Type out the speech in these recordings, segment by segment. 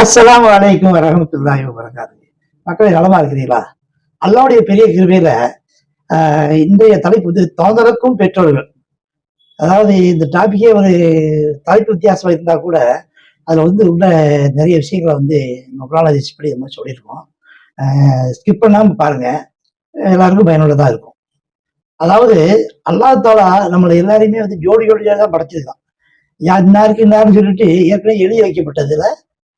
அஸ்லாம் வலைக்கும் வரஹமத்துல்லாஹி வபரகாத்து மக்களை நலமா இருக்கிறீங்களா அல்லாவுடைய பெரிய கிருபையில இன்றைய தலைப்பு வந்து தோதரக்கும் பெற்றோர்கள். அதாவது இந்த டாபிக்கே ஒரு தலைப்பு வித்தியாசமா இருந்தா கூட அதுல வந்து உள்ள நிறைய விஷயங்களை வந்து மொபைலாஜிஸ் படி நம்ம சொல்லியிருக்கோம் ஸ்கிப் பண்ணாம பாருங்க. எல்லாருக்கும் பயனுள்ளதா இருக்கும். அதாவது அல்லாஹ் தாலா நம்மளை எல்லாரையுமே வந்து ஜோடி ஜோடியாக தான் படைச்சிருக்கான் யா இன்னாருக்கு இன்னாருன்னு சொல்லிட்டு ஏற்கனவே எழுதி வைக்கப்பட்டதுல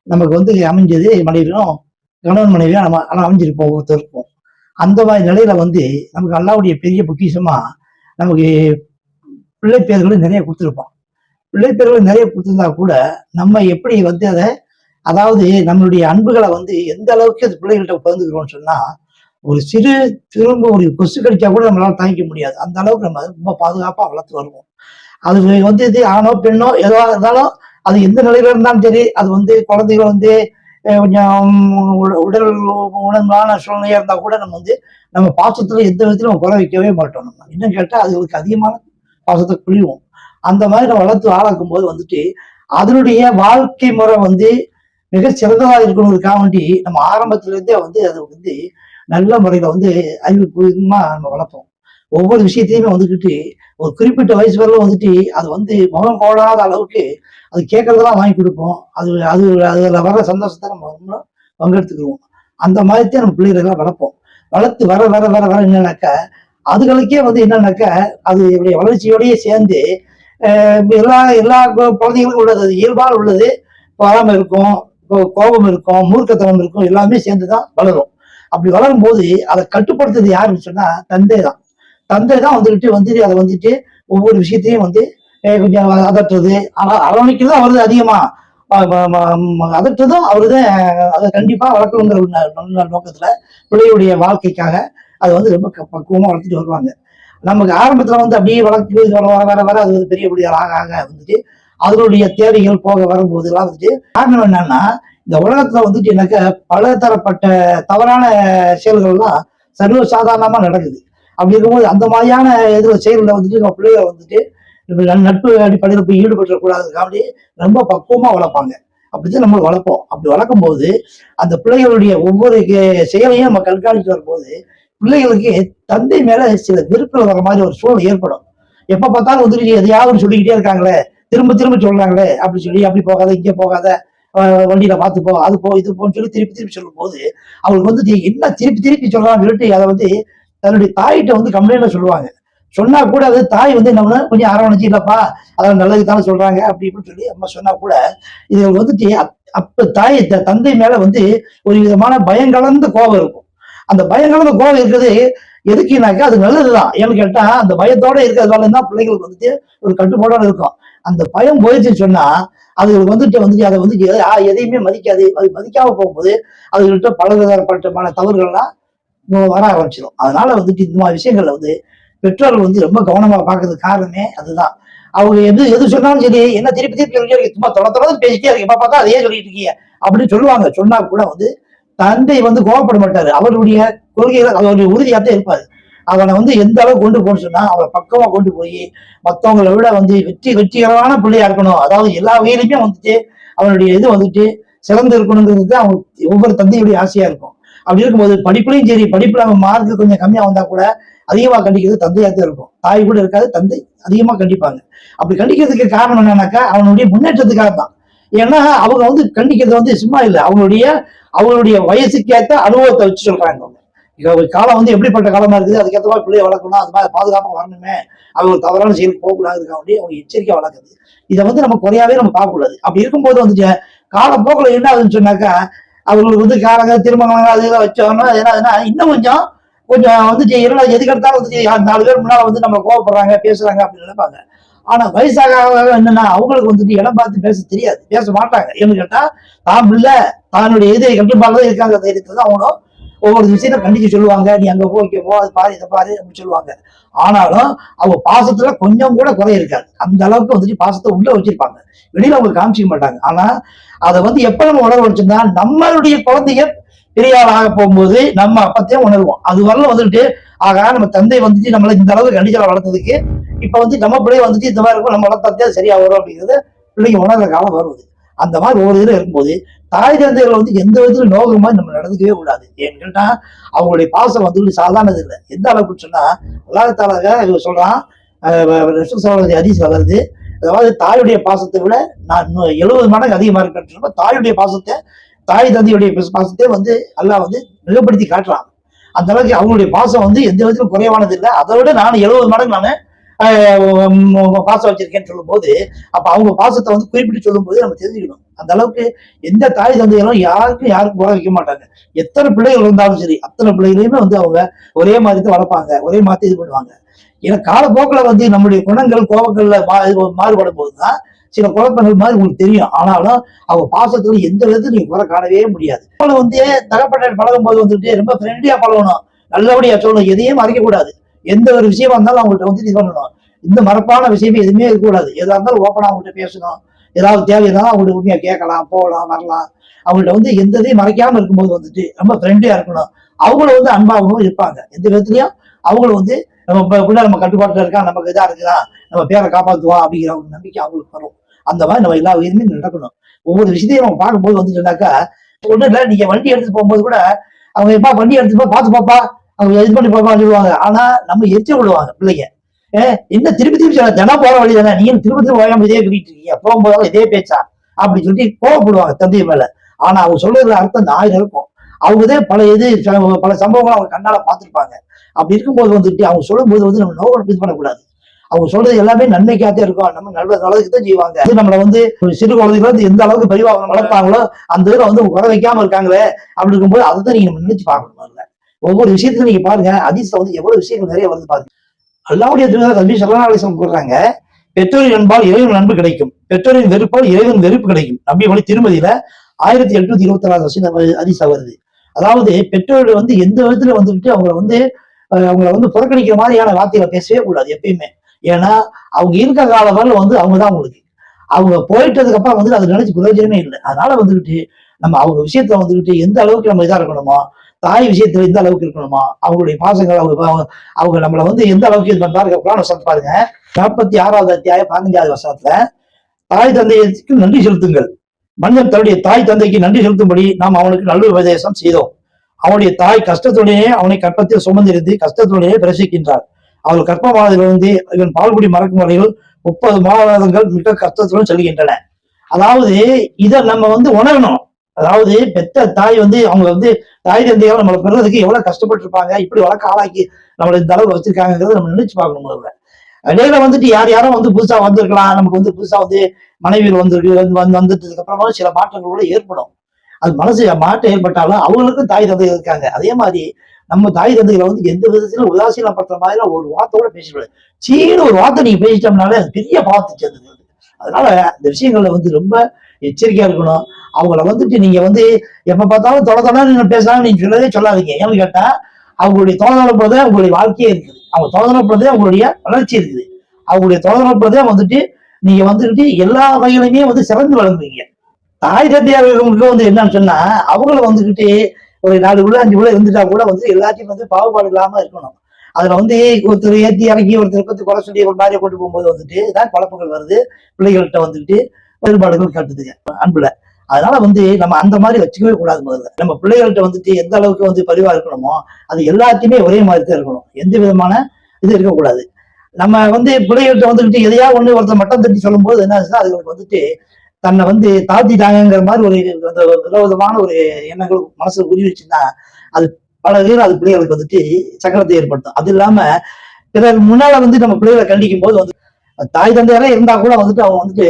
நமக்கு வந்து அமைஞ்சது மனைவியும் கணவன் மனைவியும் நம்ம ஆனால் அமைஞ்சிருப்போம் ஒவ்வொருத்தருக்கும். அந்த மாதிரி நிலையில வந்து நமக்கு அல்லாவுடைய பெரிய பொக்கிஷமா நமக்கு பிள்ளை நிறைய கொடுத்துருப்போம் பிள்ளை நிறைய கொடுத்துருந்தா கூட நம்ம எப்படி வந்து அதை அதாவது நம்மளுடைய அன்புகளை வந்து எந்த அளவுக்கு அது பிள்ளைகள்கிட்ட பகிர்ந்துக்கிறோம்னு சொன்னா ஒரு சிறு திரும்ப ஒரு கொசு கடிச்சா கூட நம்மளால தாங்கிக்க முடியாது. அந்த அளவுக்கு நம்ம ரொம்ப பாதுகாப்பா வளர்த்து வருவோம். அது வந்து இது ஆணோ பெண்ணோ எதுவா இருந்தாலும் அது எந்த நிலையில இருந்தாலும் சரி அது வந்து குழந்தைகள் வந்து கொஞ்சம் உடல் உணர்வான சூழ்நிலையா இருந்தா கூட நம்ம வந்து நம்ம பாசத்துல எந்த விதத்திலும் நம்ம குறை வைக்கவே மாட்டோம் நம்ம. இன்னும் கேட்டா அதுகளுக்கு அதிகமான பாசத்தை புரியும் அந்த மாதிரி நம்ம வளர்த்து ஆளாக்கும் போது வந்துட்டு அதனுடைய வாழ்க்கை முறை வந்து மிக சிறந்ததாக இருக்கணுங்கிறதுக்காக வேண்டி நம்ம ஆரம்பத்துல இருந்தே வந்து அதை வந்து நல்ல முறையில வந்து அறிவுபூர்வமா நம்ம வளர்ப்போம் ஒவ்வொரு விஷயத்தையுமே வந்துக்கிட்டு ஒரு குறிப்பிட்ட வயசு வரலாம் வந்துட்டு அது வந்து முகம் கோடாத அளவுக்கு அது கேட்கறதெல்லாம் வாங்கி கொடுப்போம். அது அது அதில் வர சந்தோஷத்தை நம்ம இன்னும் பங்கெடுத்துக்குருவோம். அந்த மாதிரி தான் நம்ம பிள்ளைகளை வளர்ப்போம். வளர்த்து வர வர வர வர என்னன்னாக்கா அதுகளுக்கே வந்து என்னன்னாக்கா அது இவருடைய வளர்ச்சியோடயே சேர்ந்து எல்லா எல்லா குழந்தைங்களுக்கும் குழந்தைகளுக்கும் உள்ளது. அது இயல்பாக உள்ளது. பழம் இருக்கும் கோ- கோபம் இருக்கும் மூர்க்கத்தனம் இருக்கும். எல்லாமே சேர்ந்து தான் வளரும். அப்படி வளரும் போது அதை கட்டுப்படுத்துறது யாருன்னு சொன்னா தந்தை தான் தந்தை தான் வந்துட்டு வந்துட்டு அதை வந்துட்டு ஒவ்வொரு விஷயத்தையும் வந்து கொஞ்சம் அதட்டுறது அரவணைக்கு அரவணைக்கிறது அவரது அதிகமா. அதட்டுறதும் அவரு தான் அதை கண்டிப்பா வளர்க்கணுங்கிற நல்ல நோக்கத்துல பிள்ளையுடைய வாழ்க்கைக்காக அதை வந்து ரொம்ப பக்குவமா வளர்த்துட்டு வருவாங்க. நமக்கு ஆரம்பத்துல வந்து அப்படியே வளர்த்து வர வர வர வர அது வந்து பெரிய பெரிய ஆக ஆக வந்துட்டு அதனுடைய தேவைகள் போக வரும்போது எல்லாம் வந்துட்டு காரணம் என்னன்னா இந்த உலகத்துல வந்துட்டு எனக்கு பல தரப்பட்ட தவறான செயல்கள்லாம் சர்வசாதாரணமா நடக்குது. அப்படி இருக்கும்போது அந்த மாதிரியான இதுல செயல்ல வந்துட்டு நம்ம பிள்ளைகளை வந்துட்டு நட்பு அடிப்படையில் போய் ஈடுபட்டுறக்கூடாதுக்காண்டி ரொம்ப பக்குவமா வளர்ப்பாங்க. அப்படிதான் நம்ம வளர்ப்போம். அப்படி வளர்க்கும் போது அந்த பிள்ளைகளுடைய ஒவ்வொரு செயலையும் நம்ம கண்காணித்து வரும்போது பிள்ளைகளுக்கு தந்தை மேல சில விருப்பம் வர மாதிரி ஒரு சூழல் ஏற்படும். எப்ப பார்த்தாலும் வந்துட்டு எதையாவது சொல்லிக்கிட்டே இருக்காங்களே திரும்ப திரும்ப சொல்றாங்களே அப்படி சொல்லி அப்படி போகாத இங்க போகாத வண்டியில பார்த்து போ அது போ இது போன்னு சொல்லி திருப்பி திருப்பி சொல்லும் போது அவங்களுக்கு வந்து என்ன திருப்பி திருப்பி சொல்றான் விரட்டி அதை வந்து தன்னுடைய தாயிட்ட வந்து கம்ப்ளைண்ட்ல சொல்லுவாங்க. சொன்னா கூட அது தாய் வந்து என்ன கொஞ்சம் அரவணைச்சு இல்லப்பா அதான் நல்லது தானே சொல்றாங்க. அப்படி இப்படின்னு சொல்லி அம்மா சொன்னா கூட இது வந்துட்டு அப்- அப்ப தாய் த- தந்தை மேல வந்து ஒரு விதமான பயங்கலந்த கோபம் இருக்கும். அந்த பயங்கலந்த கோபம் இருக்கிறது எதுக்குனாக்கா அது நல்லதுதான். ஏன்னு கேட்டா அந்த பயத்தோட இருக்கிறதுனால தான் பிள்ளைங்களுக்கு வந்துட்டு ஒரு கட்டுப்பாடோட இருக்கும். அந்த பயம் போயிடுச்சுன்னு சொன்னா அதுகளுக்கு வந்துட்டு வந்துட்டு அதை வந்து எதையுமே மதிக்காது. அது மதிக்காம போகும்போது அதுகிட்ட பலவிதப்பட்டமான தவறுகள்லாம் வர ஆரம்பிச்சிடும் அதனால வந்துட்டு இந்த மாதிரி விஷயங்கள்ல வந்து பெற்றோர்கள் வந்து ரொம்ப கவனமா பார்க்கறதுக்கு காரணமே அதுதான். அவங்க எது எது சொன்னாலும் சரி என்ன திருப்பி திருப்பி சொல்லிட்டே சும்மா தொட தொடர்ந்து பேசிட்டே இருக்கீங்க. எப்ப பார்த்தா அதையே சொல்லிட்டு இருக்கீங்க. அப்படின்னு சொல்லுவாங்க. சொன்னா கூட வந்து தந்தை வந்து கோவப்பட மாட்டாரு. அவருடைய கொள்கைகள் அவருடைய உறுதியாத்தான் இருப்பாரு. அவனை வந்து எந்த அளவுக்கு கொண்டு போன்னு சொன்னா அவரை பக்கமா கொண்டு போய் மத்தவங்களை விட வந்து வெற்றி வெற்றிகரமான பிள்ளையா இருக்கணும். அதாவது எல்லா வகையிலுமே வந்துட்டு அவனுடைய இது வந்துட்டு சிறந்து இருக்கணுங்கிறது தான் அவங்க ஒவ்வொரு தந்தையுடைய ஆசையா இருக்கும். அப்படி இருக்கும்போது படிப்புலையும் சரி படிப்புல அவன் மார்க் கொஞ்சம் கம்மியா வந்தா கூட அதிகமா கண்டிக்கிறது தந்தையா தான் இருக்கும். தாய் கூட இருக்காது தந்தை அதிகமா கண்டிப்பாங்க. அப்படி கண்டிக்கிறதுக்கு காரணம் என்னன்னாக்கா அவனுடைய முன்னேற்றத்துக்காக தான் ஏன்னா அவங்க வந்து கண்டிக்கிறது வந்து சும்மா இல்லை. அவங்களுடைய அவங்களுடைய வயசுக்கேத்த அனுபவத்தை வச்சு சொல்றாங்க அவங்க. காலம் வந்து எப்படிப்பட்ட காலமா இருக்குது அதுக்கேற்ற மாதிரி பிள்ளைய வளர்க்கணும் அது மாதிரி பாதுகாப்பாக வரணுமே. அவங்க ஒரு தவறான செயலுக்கு போகக்கூடாதுக்காக அப்படி அவங்க எச்சரிக்கை வளர்க்குது. இதை வந்து நம்ம குறையாவே நம்ம பார்க்கக்கூடாது. அப்படி இருக்கும்போது வந்துட்டு காலப்போக்கில் என்ன ஆகுதுன்னு சொன்னாக்கா அவங்களுக்கு வந்து காலங்கள் திருமணங்கள் அது இதெல்லாம் வச்சோம்னா என்ன ஆகுதுன்னா இன்னும் கொஞ்சம் கொஞ்சம் வந்து செய்யணும். எதுக்கு எடுத்தாலும் வந்து நாலு பேர் முன்னால வந்து நம்ம கோவப்படுறாங்க பேசுறாங்க அப்படின்னு நினைப்பாங்க. ஆனா வயசாக என்னன்னா அவங்களுக்கு வந்துட்டு இடம் பார்த்து பேச தெரியாது. பேச மாட்டாங்க. ஏன்னு கேட்டா தான் பிள்ளை தன்னுடைய எதிரை கட்டுப்பாடு இருக்காங்க தைரியத்தை தான் அவனும் ஒவ்வொரு விஷயத்த கண்டிச்சு சொல்லுவாங்க. நீ அங்க போ இங்க போ அது பாரு இதை பாரு அப்படின்னு சொல்லுவாங்க. ஆனாலும் அவங்க பாசத்துல கொஞ்சம் கூட குறை இருக்காது. அந்த அளவுக்கு வந்துட்டு பாசத்தை உள்ள வச்சிருப்பாங்க. வெளியில அவங்க காமிச்சிக்க மாட்டாங்க. ஆனா அதை வந்து எப்ப நம்ம உணர்வு வச்சிருந்தா நம்மளுடைய குழந்தைய பெரிய ஆக போகும்போது நம்ம அப்பத்தையும் உணர்வோம். அது வரல வந்துட்டு ஆகா நம்ம தந்தை வந்துட்டு நம்மள இந்த அளவுக்கு கண்டிச்சல வளர்த்ததுக்கு இப்ப வந்து நம்ம பிள்ளை வந்துட்டு இந்த மாதிரி இருக்கும் நம்ம வளர்த்தாத்தே சரியா வரும் அப்படிங்கிறது பிள்ளைங்க உணர்ற காலம் வருவது அந்த மாதிரி ஒவ்வொரு இதில் இருக்கும்போது தாய் தந்தைகள் வந்து எந்த விதத்திலும் நோக்கிற மாதிரி நம்ம நடந்துக்கவே கூடாது. ஏன்னு கேட்டால் அவங்களுடைய பாசம் வந்து சாதாரணது இல்லை. எந்த அளவுக்கு சொன்னா உலகத்தாளாக இவங்க சொல்றான். ரசூல் அதிசயம் வருது அதாவது தாயுடைய பாசத்தை விட நான் எழுபது மடங்கு அதிகமா இருக்குன்னு தாயுடைய பாசத்தை தாய் தந்தையுடைய பாசத்தை வந்து எல்லாம் வந்து மிகப்படுத்தி காட்டுறான். அந்த அளவுக்கு அவங்களுடைய பாசம் வந்து எந்த விதத்திலும் குறைவானது இல்லை. அதை விட நான் எழுபது மடங்கு நான் பாசம் வச்சிருக்கேன்னு சொல்லும்போது அப்போ அவங்க பாசத்தை வந்து குறிப்பிட்டு சொல்லும்போது நம்ம தெரிஞ்சுக்கணும். அந்த அளவுக்கு எந்த தாய் தந்தைகளும் யாருக்கும் யாருக்கும் போக வைக்க மாட்டாங்க. எத்தனை பிள்ளைகள் இருந்தாலும் சரி அத்தனை பிள்ளைகளையுமே வந்து அவங்க ஒரே மாதிரி தான் வளர்ப்பாங்க ஒரே மாதிரி இது பண்ணுவாங்க. ஏன்னா காலப்போக்கில் வந்து நம்முடைய குணங்கள் கோபங்கள்ல மா மாறுபடும் மாறுபடும் போதுதான் சில குழப்பங்கள் மாதிரி உங்களுக்கு தெரியும். ஆனாலும் அவங்க பாசத்துல எந்த விதத்தையும் நீங்க குறை காணவே முடியாது. அவங்கள வந்து தகப்பட்ட பழகும் போது வந்துட்டு ரொம்ப ஃப்ரெண்ட்லியா பழகணும் நல்லபடியா சொல்லணும் எதையும் மறைக்க கூடாது எந்த ஒரு விஷயமா இருந்தாலும் அவங்கள்ட்ட வந்து இது பண்ணணும். இந்த மறப்பான விஷயமே எதுவுமே இருக்கக்கூடாது. எதா இருந்தாலும் ஓப்பனா அவங்கள்ட்ட பேசணும். ஏதாவது தேவை இருந்தாலும் அவங்கள்ட்ட உண்மையா கேட்கலாம் போகலாம் வரலாம். அவங்கள்ட்ட வந்து எந்த இதையும் மறைக்காம இருக்கும்போது வந்துட்டு ரொம்ப ஃப்ரெண்ட்லியா இருக்கணும். அவங்கள வந்து அன்பாகவும் இருப்பாங்க. எந்த விதத்துலயும் அவங்கள வந்து நம்ம இப்ப பிள்ளை நம்ம கட்டுப்பாட்டுல இருக்கா நமக்கு இதா இருக்குதா நம்ம பேரை காப்பாற்றுவோம் அப்படிங்கிற ஒரு நம்பிக்கை அவங்களுக்கு வரும். அந்த மாதிரி நம்ம எல்லா உயிருமே நடக்கணும். ஒவ்வொரு விஷயத்தையும் நம்ம பார்க்கும்போது வந்து சொன்னாக்கா ஒன்றும் இல்லை நீங்க வண்டி எடுத்துட்டு போகும்போது கூட அவங்க எப்பா வண்டி எடுத்துட்டு பார்த்து பாப்பா அவங்க இது பண்ணி பாப்பா சொல்லுவாங்க. ஆனா நம்ம எரிச்சல் விடுவாங்க பிள்ளைங்க. ஏ என்ன திருப்பி திருப்பி சொல்ல தினம் போற வழி தானே. நீங்க திருப்பி திருப்பி ஓயாம இதே சொல்லிட்டு இருக்கீங்க. போகும்போதெல்லாம் இதே பேச்சா? அப்படி சொல்லி கோவப்படுவாங்க தந்தை மேல. ஆனா அவங்க சொல்றதுல அர்த்தம் ஆயிரம் இருக்கும். அவங்கதே பல இது பல சம்பவங்களை அவங்க கண்ணால பார்த்திருப்பாங்க. அப்படி இருக்கும்போது வந்துட்டு அவங்க சொல்லும் போது வந்து நம்ம நோக்கம் இது பண்ணக்கூடாது. அவங்க சொல்றது எல்லாமே நன்மைக்காகத்தான் இருக்கும். நம்ம நல்ல நல்லதுக்கு தான் செய்வாங்க. அது நம்மளை வந்து ஒரு சிறு குழந்தைகள் வந்து எந்த அளவுக்கு பரிவாக வளர்த்தாங்களோ அந்த இதில் வந்து குறை வைக்காம இருக்காங்களே அப்படி இருக்கும்போது அதை தான் நீங்க நினைச்சு பார்க்கணும். ஒவ்வொரு விஷயத்தையும் நீங்க பாருங்க அதிசல வந்து எவ்வளவு விஷயங்கள் நிறைய வருது பாருங்க. அல்லாவுடைய திருவிழா கல்வி சரணாலிசம் கூறுறாங்க பெற்றோரின் அன்பால் இறைவன் அன்பு கிடைக்கும். பெற்றோரின் வெறுப்பால் இறைவன் வெறுப்பு கிடைக்கும். நம்பி மொழி திருமதியில ஆயிரத்தி எட்நூத்தி இருபத்தி நாலு வருஷம் அதிசா வருது. அதாவது பெற்றோர்கள் வந்து எந்த விதத்துல வந்துட்டு அவங்கள வந்து அவங்கள வந்து புறக்கணிக்கிற மாதிரியான வார்த்தைகளை பேசவே கூடாது எப்பயுமே. ஏன்னா அவங்க இருக்க கால வரல வந்து அவங்க தான் உங்களுக்கு அவங்க போயிட்டதுக்கு அப்புறம் வந்து அதை நினைச்சு பிரயோஜனமே இல்லை. அதனால வந்துகிட்டு நம்ம அவங்க விஷயத்துல வந்துகிட்டு எந்த அளவுக்கு நம்ம இதா இருக்கணுமோ தாய் விஷயத்துல எந்த அளவுக்கு இருக்கணுமா? அவங்களுடைய பாசங்கள் அவங்க அவங்க- நம்மளை வந்து எந்த அளவுக்கு இது பண்றாரு குரான் வசனம் பாருங்க. நாற்பத்தி ஆறாவது அத்தியாயம் பதினஞ்சாவது வசனத்துல தாய் தந்தைக்கு நன்றி செலுத்துங்கள். மனிதன் தன்னுடைய தாய் தந்தைக்கு நன்றி செலுத்தும்படி நாம் அவனுக்கு நல்ல உபதேசம் செய்தோம். அவனுடைய தாய் கஷ்டத்துடனே அவனை கற்பத்தில் சுமந்திருந்து கஷ்டத்துடனே பிரசிக்கின்றார் அவள் கற்பமானதிலிருந்து இவன் பால்குடி மறக்கும் வரையில் முப்பது மாதங்கள் மிக கஷ்டத்துடன் செல்கின்றன. அதாவது இதை நம்ம வந்து உணரணும். அதாவது பெத்த தாய் வந்து அவங்க வந்து தாய் தந்தையால் நம்மளை பெறதுக்கு எவ்வளவு கஷ்டப்பட்டு இருப்பாங்க இப்படி வளர்க்க ஆளாக்கி நம்மளை இந்த அளவு வச்சிருக்காங்கிறத நம்ம நினைச்சு பார்க்கணும் முதல்ல. இடையில வந்துட்டு யார் யாரும் வந்து புதுசா வந்திருக்கலாம் நமக்கு வந்து புதுசா வந்து மனைவியில் வந்திருக்கு வந்து வந்து வந்துட்டதுக்கு அப்புறமா சில மாற்றங்கள் கூட ஏற்படும். அது மனசு மாற்றம் ஏற்பட்டாலும் அவங்களுக்கும் தாய் தந்தை இருக்காங்க. அதே மாதிரி நம்ம தாய் தந்தைகளை வந்து எந்த விதத்திலும் உதாசீனப்படுத்துற மாதிரி ஒரு வார்த்தையோட பேசக்கூடாது சீன ஒரு வார்த்தை நீங்க பேசிட்டோம்னாலே அது பெரிய பாவத்தை சேர்ந்தது அதனால இந்த விஷயங்கள்ல வந்து ரொம்ப எச்சரிக்கையா இருக்கணும். அவங்கள வந்துட்டு நீங்க வந்து எப்ப பார்த்தாலும் தொலை தொலை நீங்க பேசலாம் நீங்க சொல்லவே சொல்லாதீங்க. ஏன்னு கேட்டா அவங்களுடைய தொலைதொடர்பதே அவங்களுடைய வாழ்க்கையே இருக்குது. அவங்க தொலைதொடர்பதே அவங்களுடைய வளர்ச்சி இருக்குது. அவங்களுடைய தொலைதொடர்பதே வந்துட்டு நீங்க வந்துட்டு எல்லா வகையிலுமே வந்து சிறந்து வளர்ந்துருவீங்க தாய் தந்தையாளர்களுக்கு வந்து என்னன்னு சொன்னா அவங்கள வந்துகிட்டு ஒரு நாலு உள்ள அஞ்சு உள்ள இருந்துட்டா கூட வந்து எல்லாத்தையும் வந்து பாகுபாடு இல்லாம இருக்கணும். அதுல வந்து ஒருத்தர் ஏத்தி இறங்கி ஒருத்தர் பத்தி குறை சொல்லி ஒரு மாதிரியை கொண்டு போகும்போது வந்துட்டு தான் குழப்பங்கள் வருது. பிள்ளைகள்கிட்ட வந்துட்டு வேறுபாடுகள் காட்டுதுங்க. அன்புல. அதனால வந்து நம்ம அந்த மாதிரி வச்சுக்கவே கூடாது முதல்ல. நம்ம பிள்ளைகள்கிட்ட வந்துட்டு எந்த அளவுக்கு வந்து பரிவா இருக்கணுமோ அது எல்லாத்தையுமே ஒரே மாதிரி தான் இருக்கணும். எந்த விதமான இது இருக்கக்கூடாது. நம்ம வந்து பிள்ளைகள்கிட்ட வந்துட்டு எதையா ஒண்ணு ஒருத்தர் மட்டம் தட்டி சொல்லும்போது என்ன ஆச்சுன்னா அதுங்களுக்கு வந்துட்டு தன்னை வந்து தாழ்த்திட்டாங்கிற மாதிரி ஒரு அந்த விரோதமான ஒரு எண்ணங்கள் மனசுல உருவிச்சுன்னா அது பல பேர் அது பிள்ளைகளுக்கு வந்துட்டு சக்கரத்தை ஏற்படுத்தும். அது இல்லாம பிறகு முன்னால வந்து நம்ம பிள்ளைகளை கண்டிக்கும் போது வந்து தாய் தந்தையெல்லாம் இருந்தா கூட வந்துட்டு அவங்க வந்துட்டு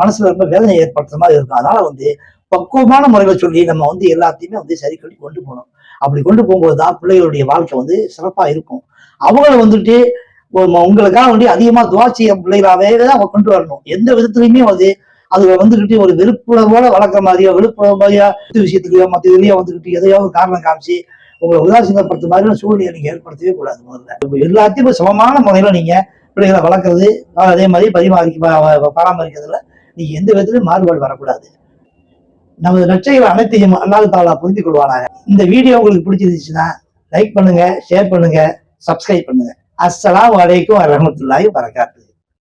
மனசுல ரொம்ப வேதனை ஏற்படுத்துற மாதிரி இருக்கும். அதனால வந்து பக்குவமான முறையில சொல்லி நம்ம வந்து எல்லாத்தையுமே வந்து சரி கட்டி கொண்டு போகணும். அப்படி கொண்டு போகும்போது தான் பிள்ளைகளுடைய வாழ்க்கை வந்து சிறப்பா இருக்கும். அவங்கள வந்துட்டு உங்களுக்காக வந்து அதிகமா துவா செய்ய பிள்ளைகளாவே தான் அவங்க கொண்டு வரணும். எந்த விதத்துலையுமே வந்து அது வந்துகிட்டு ஒரு வெறுப்புணர்வோட வளர்க்குற மாதிரியோ வெறுப்புணர்வு மாதிரியா மத்த விஷயத்துலயோ இதுலையோ இதுலயோ வந்துகிட்டு எதையோ ஒரு காரணம் காமிச்சு உங்களை உதாசீனப்படுத்த மாதிரியான சூழ்நிலை நீங்க ஏற்படுத்தவே கூடாது முதல்ல. எல்லாத்தையும் சமமான முறையில நீங்க பிள்ளைகளை வளர்க்கறது அதே மாதிரி பரிமாறி பராமரிக்கிறதுல நீ எந்த விதத்திலும் மாறுபாடு வரக்கூடாது. நமது நற்செய்கள் அனைத்தையும் அல்லாஹ் தாலா புரிந்து கொள்வானாங்க இந்த வீடியோ உங்களுக்கு பிடிச்சிருந்துச்சுன்னா லைக் பண்ணுங்க ஷேர் பண்ணுங்க சப்ஸ்கிரைப் பண்ணுங்க. அஸ்ஸலாம் வலைக்கும் வரமத்துல்லாயும் வரகாத்து